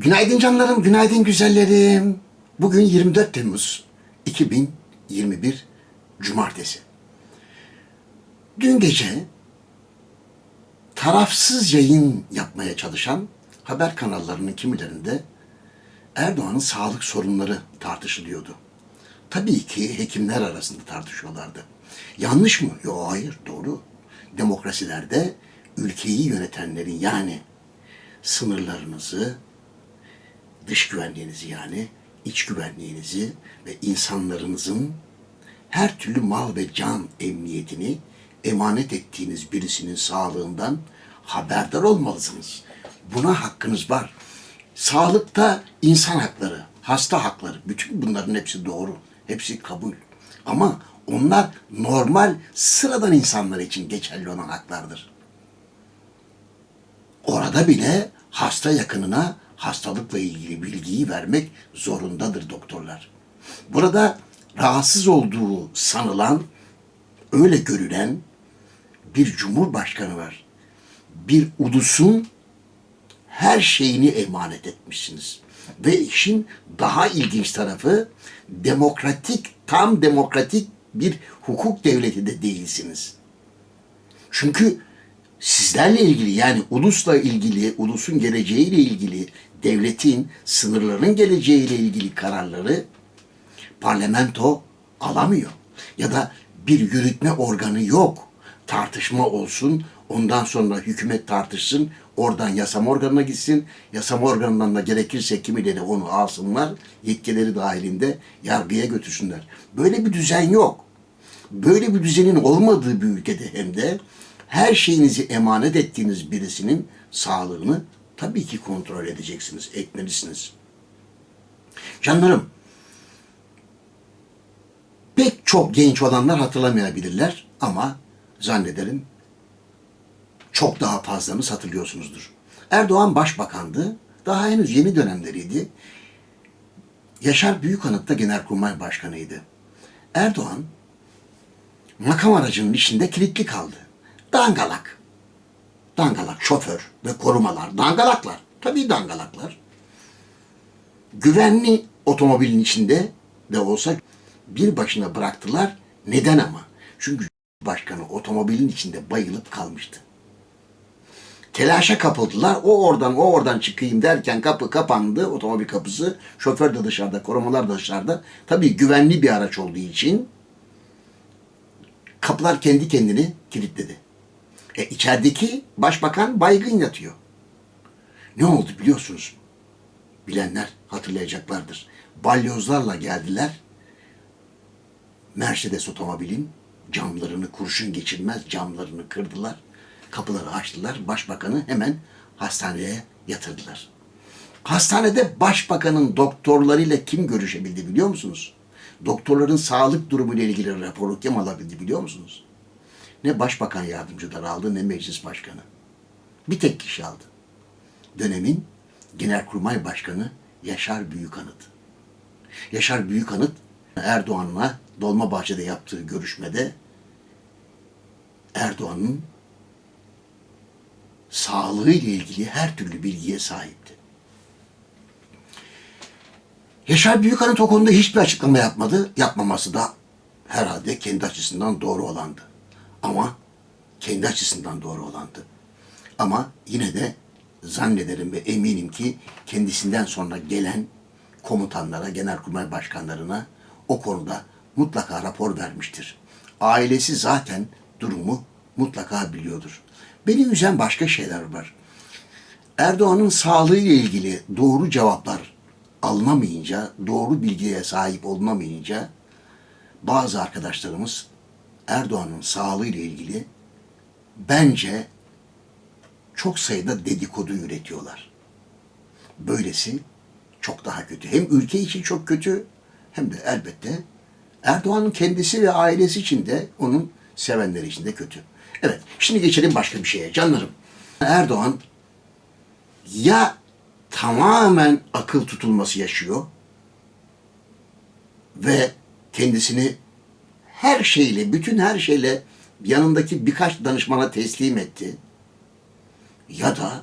Günaydın canlarım, günaydın güzellerim. Bugün 24 Temmuz 2021 Cumartesi. Dün gece tarafsız yayın yapmaya çalışan haber kanallarının kimilerinde Erdoğan'ın sağlık sorunları tartışılıyordu. Tabii ki hekimler arasında tartışıyorlardı. Yanlış mı? Yok hayır doğru. Demokrasilerde ülkeyi yönetenlerin yani sınırlarınızı, dış güvenliğinizi yani iç güvenliğinizi ve insanlarınızın her türlü mal ve can emniyetini emanet ettiğiniz birisinin sağlığından haberdar olmalısınız. Buna hakkınız var. Sağlıkta insan hakları, hasta hakları, bütün bunların hepsi doğru. Hepsi kabul. Ama onlar normal sıradan insanlar için geçerli olan haklardır. Orada bile hasta yakınına hastalıkla ilgili bilgiyi vermek zorundadır doktorlar. Burada rahatsız olduğu sanılan, öyle görülen bir cumhurbaşkanı var. Bir ulusun her şeyini emanet etmişsiniz. Ve işin daha ilginç tarafı demokratik, tam demokratik bir hukuk devleti de değilsiniz. Çünkü sizlerle ilgili yani ulusla ilgili, ulusun geleceğiyle ilgili, devletin sınırlarının geleceğiyle ilgili kararları parlamento alamıyor. Ya da bir yürütme organı yok. Tartışma olsun, ondan sonra hükümet tartışsın, oradan yasama organına gitsin, yasama organından da gerekirse kimileri onu alsınlar, yetkileri dahilinde yargıya götürsünler. Böyle bir düzen yok. Böyle bir düzenin olmadığı bir ülkede hem de her şeyinizi emanet ettiğiniz birisinin sağlığını tabii ki kontrol edeceksiniz, etmelisiniz. Canlarım, pek çok genç olanlar hatırlamayabilirler ama zannederim çok daha fazlanız hatırlıyorsunuzdur. Erdoğan başbakandı. Daha henüz yeni dönemleriydi. Yaşar Büyükanıt da Genelkurmay Başkanıydı. Erdoğan makam aracının içinde kilitli kaldı. Dangalak. Dangalak şoför ve korumalar. Dangalaklar. Tabii dangalaklar. Güvenli otomobilin içinde de olsa bir başına bıraktılar. Neden ama? Çünkü başkanı otomobilin içinde bayılıp kalmıştı. Telaşa kapıldılar. O oradan o oradan çıkayım derken kapı kapandı. Otomobil kapısı. Şoför de dışarıda, korumalar da dışarıda. Tabii güvenli bir araç olduğu için kapılar kendi kendini kilitledi. E içerideki başbakan baygın yatıyor. Ne oldu biliyorsunuz? Bilenler hatırlayacaklardır. Balyozlarla geldiler. Mercedes otomobilin camlarını kurşun geçirmez camlarını kırdılar. Kapıları açtılar. Başbakanı hemen hastaneye yatırdılar. Hastanede başbakanın doktorlarıyla kim görüşebildi biliyor musunuz? Doktorların sağlık durumu ile ilgili raporu kim alabildi biliyor musunuz? Ne başbakan yardımcıları aldı ne meclis başkanı. Bir tek kişi aldı. Dönemin Genelkurmay Başkanı Yaşar Büyükanıt. Yaşar Büyükanıt Erdoğan'la Dolmabahçe'de yaptığı görüşmede Erdoğan'ın sağlığı ile ilgili her türlü bilgiye sahipti. Yaşar Büyükanıt o konuda hiçbir açıklama yapmadı. Yapmaması da herhalde kendi açısından doğru olandı. Ama kendi açısından doğru olandı. Ama yine de zannederim ve eminim ki kendisinden sonra gelen komutanlara, genelkurmay başkanlarına o konuda mutlaka rapor vermiştir. Ailesi zaten durumu mutlaka biliyordur. Beni üzen başka şeyler var. Erdoğan'ın sağlığı ile ilgili doğru cevaplar alınamayınca, doğru bilgiye sahip olunamayınca bazı arkadaşlarımız Erdoğan'ın sağlığı ile ilgili bence çok sayıda dedikodu üretiyorlar. Böylesi çok daha kötü. Hem ülke için çok kötü hem de elbette Erdoğan'ın kendisi ve ailesi için de onun sevenleri için de kötü. Evet, şimdi geçelim başka bir şeye. Canlarım, Erdoğan ya tamamen akıl tutulması yaşıyor ve kendisini her şeyle, bütün her şeyle yanındaki birkaç danışmana teslim etti. Ya da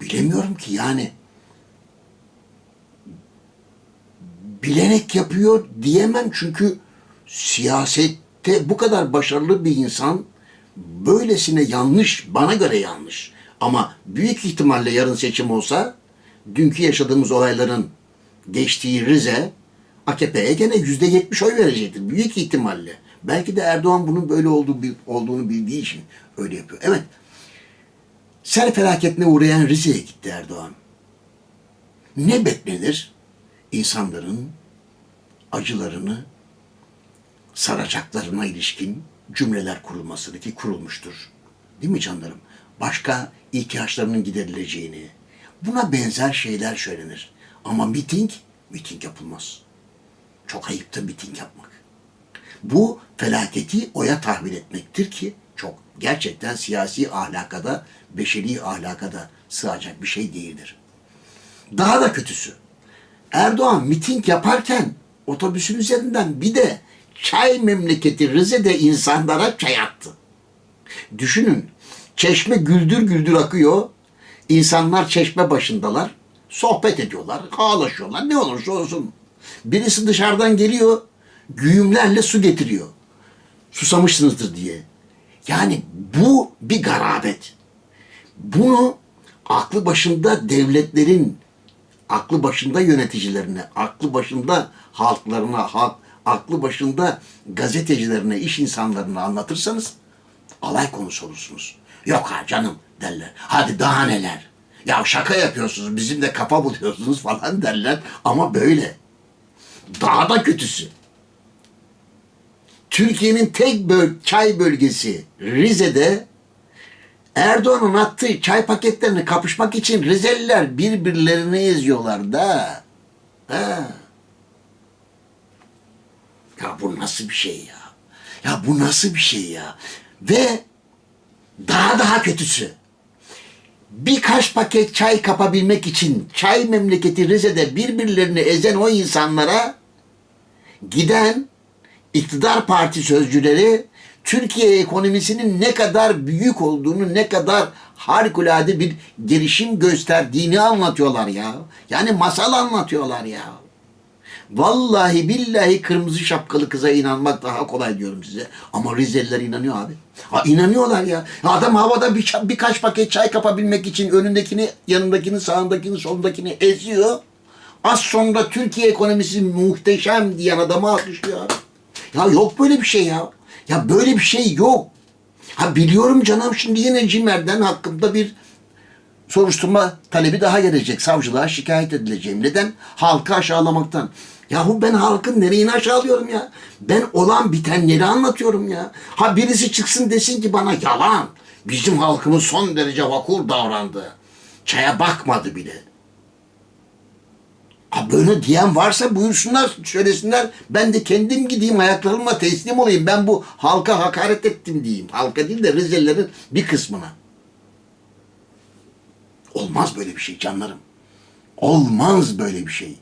bilemiyorum ki yani bilerek yapıyor diyemem çünkü siyasette bu kadar başarılı bir insan böylesine yanlış, bana göre yanlış. Ama büyük ihtimalle yarın seçim olsa dünkü yaşadığımız olayların geçtiği Rize AKP'ye gene yüzde yetmiş oy verecektir. Büyük ihtimalle. Belki de Erdoğan bunun böyle olduğu, olduğunu bildiği için öyle yapıyor. Evet. Sel felaketine uğrayan Rize'ye gitti Erdoğan. Ne beklenir? İnsanların acılarını saracaklarına ilişkin cümleler kurulmasını ki kurulmuştur. Değil mi canlarım? Başka ihtiyaçlarının giderileceğini, buna benzer şeyler söylenir. Ama miting, miting yapılmaz. Çok ayıptır miting yapmak. Bu felaketi oya tahvil etmektir ki çok gerçekten siyasi ahlakada, beşeri ahlakada sığacak bir şey değildir. Daha da kötüsü. Erdoğan miting yaparken otobüsün üzerinden bir de çay memleketi Rize'de insanlara çay attı. Düşünün çeşme güldür güldür akıyor. İnsanlar çeşme başındalar. Sohbet ediyorlar, ağlaşıyorlar. Ne olursa olsun. Birisi dışarıdan geliyor, güğümlerle su getiriyor. Susamışsınızdır diye. Yani bu bir garabet. Bunu aklı başında devletlerin, aklı başında yöneticilerine, aklı başında halklarına, halk, aklı başında gazetecilerine, iş insanlarına anlatırsanız alay konusu olursunuz. Yok ha canım derler. Hadi daha neler. Ya şaka yapıyorsunuz, bizim de kafa buluyorsunuz falan derler. Ama böyle. Daha da kötüsü. Türkiye'nin tek böl çay bölgesi Rize'de Erdoğan'ın attığı çay paketlerini kapışmak için Rizeliler birbirlerini eziyorlar da. Ha. Ya bu nasıl bir şey ya? Ya bu nasıl bir şey ya? Ve daha daha kötüsü. Birkaç paket çay kapabilmek için çay memleketi Rize'de birbirlerini ezen o insanlara giden iktidar parti sözcüleri Türkiye ekonomisinin ne kadar büyük olduğunu, ne kadar harikulade bir gelişim gösterdiğini anlatıyorlar ya. Yani masal anlatıyorlar ya. Vallahi billahi kırmızı şapkalı kıza inanmak daha kolay diyorum size. Ama Rizeliler inanıyor abi. Ha inanıyorlar ya. Adam havada bir, birkaç paket çay kapabilmek için önündekini, yanındakini, sağındakini, solundakini eziyor. Az sonra Türkiye ekonomisi muhteşem diyen adamı alkışlıyor abi. Ya yok böyle bir şey ya. Ya böyle bir şey yok. Ha biliyorum canım şimdi yine Cimer'den hakkımda bir soruşturma talebi daha gelecek. Savcılığa şikayet edileceğim. Neden? Halkı aşağılamaktan. Yahu ben halkın nereyini aşağılıyorum ya? Ben olan bitenleri anlatıyorum ya. Ha birisi çıksın desin ki bana yalan. Bizim halkımız son derece vakur davrandı. Çaya bakmadı bile. Ha böyle diyen varsa buyursunlar, söylesinler. Ben de kendim gideyim ayaklarımla teslim olayım. Ben bu halka hakaret ettim diyeyim. Halka değil de Rizelilerin bir kısmına. Olmaz böyle bir şey canlarım. Olmaz böyle bir şey.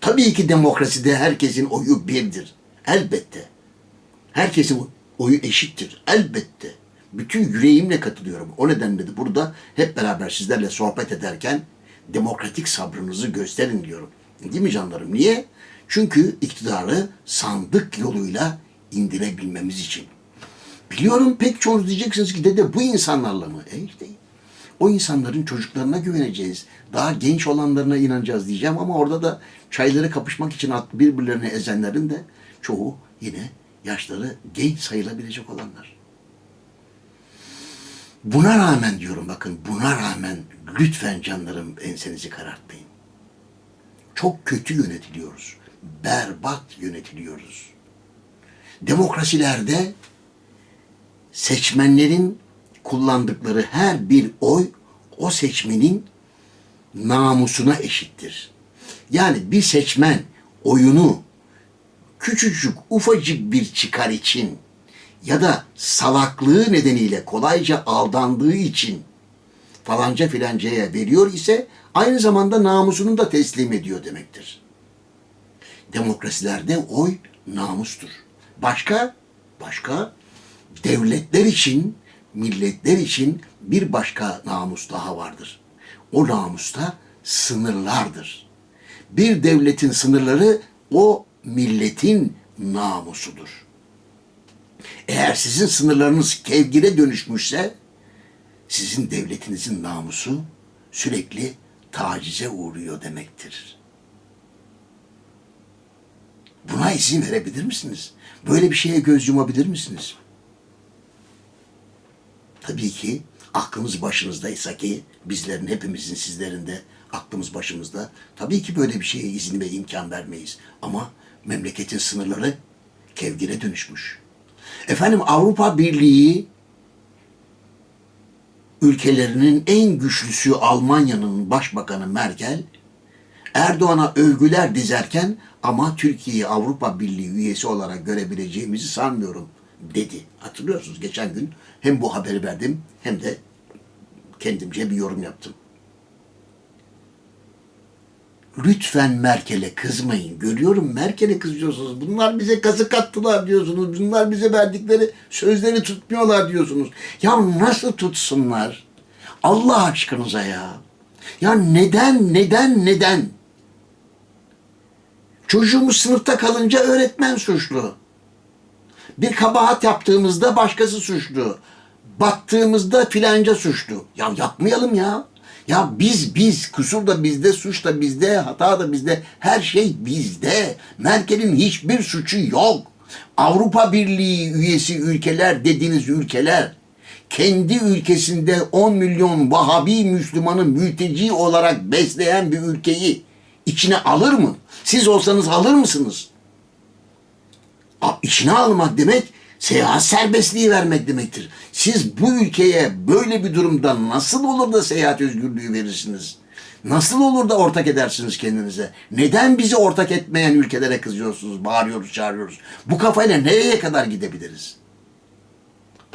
Tabii ki demokraside herkesin oyu birdir. Elbette. Herkesin oyu eşittir. Elbette. Bütün yüreğimle katılıyorum. O nedenle de burada hep beraber sizlerle sohbet ederken demokratik sabrınızı gösterin diyorum. Değil mi canlarım? Niye? Çünkü iktidarı sandık yoluyla indirebilmemiz için. Biliyorum pek çoğunuz diyeceksiniz ki dede bu insanlarla mı? E işte o insanların çocuklarına güveneceğiz. Daha genç olanlarına inanacağız diyeceğim ama orada da çayları kapışmak için birbirlerini ezenlerin de çoğu yine yaşları genç sayılabilecek olanlar. Buna rağmen diyorum bakın buna rağmen lütfen canlarım ensenizi karartmayın. Çok kötü yönetiliyoruz. Berbat yönetiliyoruz. Demokrasilerde seçmenlerin kullandıkları her bir oy o seçmenin namusuna eşittir. Yani bir seçmen oyunu küçücük ufacık bir çıkar için ya da salaklığı nedeniyle kolayca aldandığı için falanca filancaya veriyor ise aynı zamanda namusunu da teslim ediyor demektir. Demokrasilerde oy namustur. Başka, başka devletler için, milletler için bir başka namus daha vardır. O namus da sınırlardır. Bir devletin sınırları o milletin namusudur. Eğer sizin sınırlarınız kevgire dönüşmüşse sizin devletinizin namusu sürekli tacize uğruyor demektir. Buna izin verebilir misiniz? Böyle bir şeye göz yumabilir misiniz? Tabii ki aklımız başınızdaysa ki bizlerin hepimizin sizlerin de aklımız başımızda. Tabii ki böyle bir şeye izin ve imkan vermeyiz. Ama memleketin sınırları kevgire dönüşmüş. Efendim Avrupa Birliği ülkelerinin en güçlüsü Almanya'nın başbakanı Merkel Erdoğan'a övgüler dizerken ama Türkiye'yi Avrupa Birliği üyesi olarak görebileceğimizi sanmıyorum dedi. Hatırlıyorsunuz geçen gün hem bu haberi verdim hem de kendimce bir yorum yaptım. Lütfen Merkel'e kızmayın. Görüyorum Merkel'e kızıyorsunuz. Bunlar bize kazık attılar diyorsunuz. Bunlar bize verdikleri sözleri tutmuyorlar diyorsunuz. Ya nasıl tutsunlar? Allah aşkınıza ya. Ya neden, neden, neden? Çocuğumuz sınıfta kalınca öğretmen suçlu. Bir kabahat yaptığımızda başkası suçlu. Battığımızda filanca suçlu. Ya yapmayalım ya. Ya biz biz kusur da bizde, suç da bizde, hata da bizde, her şey bizde. Merkel'in hiçbir suçu yok. Avrupa Birliği üyesi ülkeler dediğiniz ülkeler kendi ülkesinde 10 milyon Vahabi Müslümanı mülteci olarak besleyen bir ülkeyi içine alır mı? Siz olsanız alır mısınız? İçine almak demek seyahat serbestliği vermek demektir. Siz bu ülkeye böyle bir durumda nasıl olur da seyahat özgürlüğü verirsiniz? Nasıl olur da ortak edersiniz kendinize? Neden bizi ortak etmeyen ülkelere kızıyorsunuz, bağırıyoruz, çağırıyoruz? Bu kafayla nereye kadar gidebiliriz?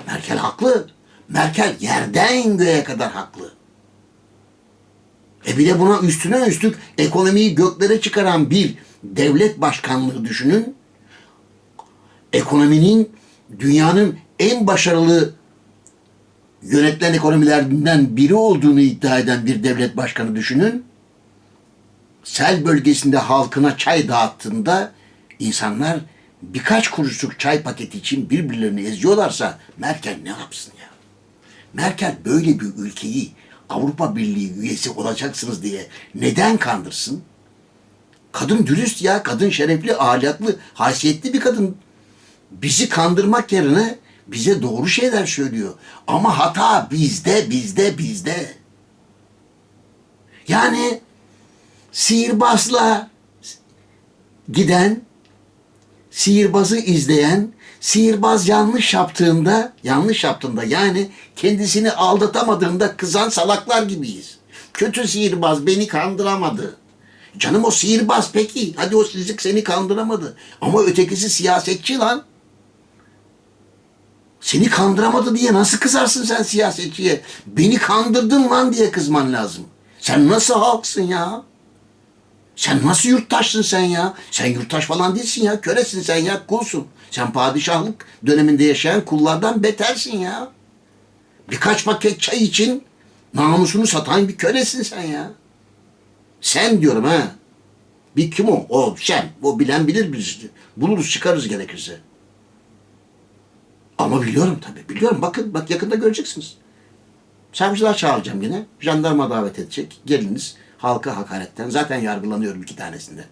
Merkel haklı. Merkel yerden göğe kadar haklı. E bir de buna üstüne üstlük ekonomiyi göklere çıkaran bir devlet başkanlığı düşünün. Ekonominin dünyanın en başarılı yönetilen ekonomilerinden biri olduğunu iddia eden bir devlet başkanı düşünün. Sel bölgesinde halkına çay dağıttığında insanlar birkaç kuruşluk çay paketi için birbirlerini eziyorlarsa Merkel ne yapsın ya? Merkel böyle bir ülkeyi Avrupa Birliği üyesi olacaksınız diye neden kandırsın? Kadın dürüst ya, kadın şerefli, ahlaklı, haysiyetli bir kadın. Bizi kandırmak yerine bize doğru şeyler söylüyor. Ama hata bizde, bizde, bizde. Yani sihirbazla giden, sihirbazı izleyen, sihirbaz yanlış yaptığında, yanlış yaptığında yani kendisini aldatamadığında kızan salaklar gibiyiz. Kötü sihirbaz beni kandıramadı. Canım o sihirbaz peki. Hadi o sizik seni kandıramadı. Ama ötekisi siyasetçi lan. Seni kandıramadı diye nasıl kızarsın sen siyasetçiye? Beni kandırdın lan diye kızman lazım. Sen nasıl halksın ya? Sen nasıl yurttaşsın sen ya? Sen yurttaş falan değilsin ya. Kölesin sen ya. Kulsun. Sen padişahlık döneminde yaşayan kullardan betersin ya. Birkaç paket çay için namusunu satan bir kölesin sen ya. Sen diyorum ha. Bir kim o? O sen. O bilen bilir biz. Buluruz çıkarız gerekirse. Ama biliyorum tabii. Biliyorum. Bakın bak yakında göreceksiniz. Savcılar çağıracağım yine. Jandarma davet edecek. Geliniz halka hakaretten. Zaten yargılanıyorum iki tanesinde.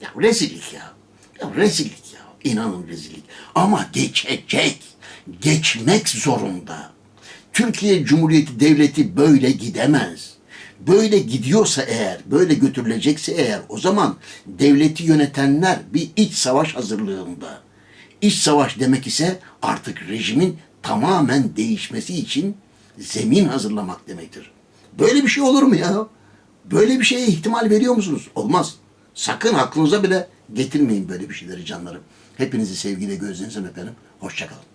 Ya rezillik ya. Ya rezillik ya. İnanın rezillik. Ama geçecek. Geçmek zorunda. Türkiye Cumhuriyeti Devleti böyle gidemez. Böyle gidiyorsa eğer, böyle götürülecekse eğer o zaman devleti yönetenler bir iç savaş hazırlığında. İç savaş demek ise artık rejimin tamamen değişmesi için zemin hazırlamak demektir. Böyle bir şey olur mu ya? Böyle bir şeye ihtimal veriyor musunuz? Olmaz. Sakın aklınıza bile getirmeyin böyle bir şeyleri canlarım. Hepinizi sevgiyle gözlerinizden öperim. Hoşçakalın.